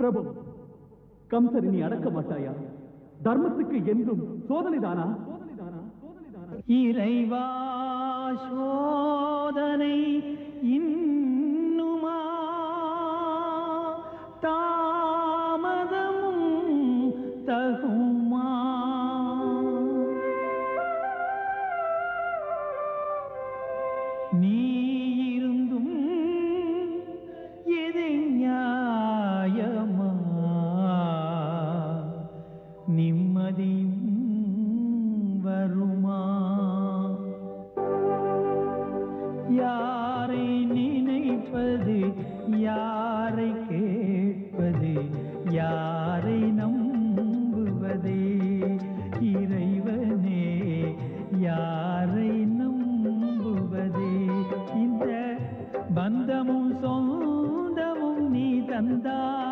பிரபு கம்சரி நீ அடக்க மாட்டாயா? தர்மத்துக்கு என்றும் சோதனைதானா? இறைவா சோதனை இன்னுமா? தாமதமும் தகுமா? நீ நிம்மதியும் வருமா? யாரை நினைப்பது யாரை கேட்பது யாரை நம்புவதே? இறைவனே யாரை நம்புவதே? இந்த பந்தமும் சொந்தமும் நீ தந்தா